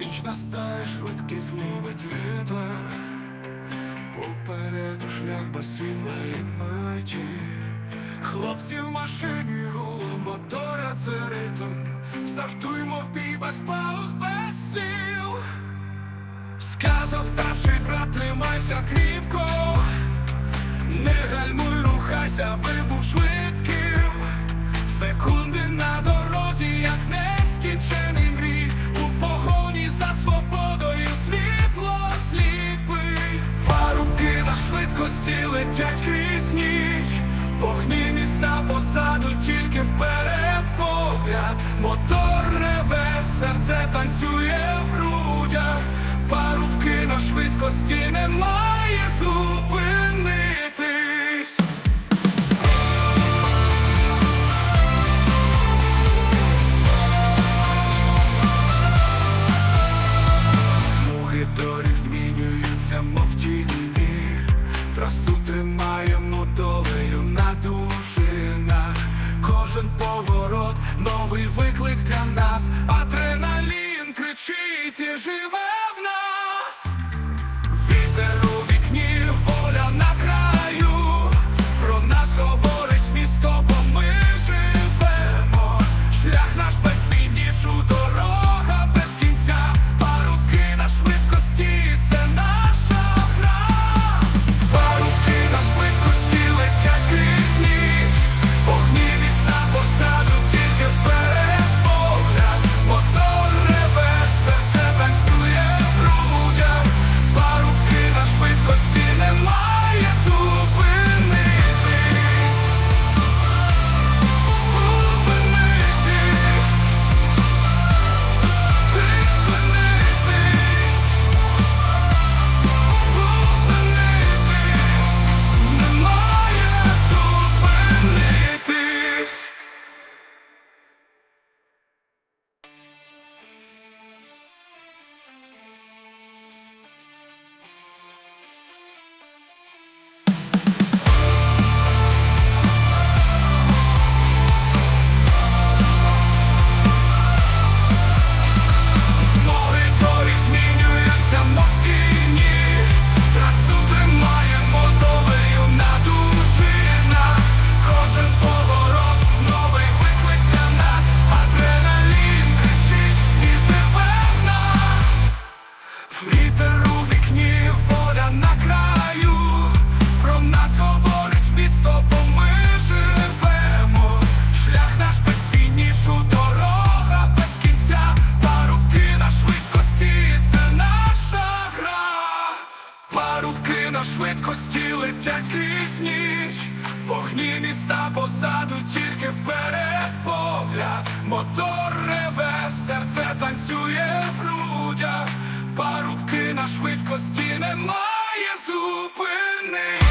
Ніч настає, швидкість зловить вітер Попереду шлях без світла і миті. Хлопці в машині, гул мотора це ритм. Стартуймо в бій без пауз, без слів. Сказав старший брат, тримайся кріпко. Не гальмуй, швидкості летять крізь ніч. Вогні міста посаду, тільки вперед погляд. Мотор реве, серце танцює в грудях. Парубки на швидкості немає зупинитись новий виклик для нас. Адреналін кричить і живе в нас Вогні міста посаду тільки вперед погляд. Мотор реве, серце танцює в грудях. Парубки на швидкості немає зупинитись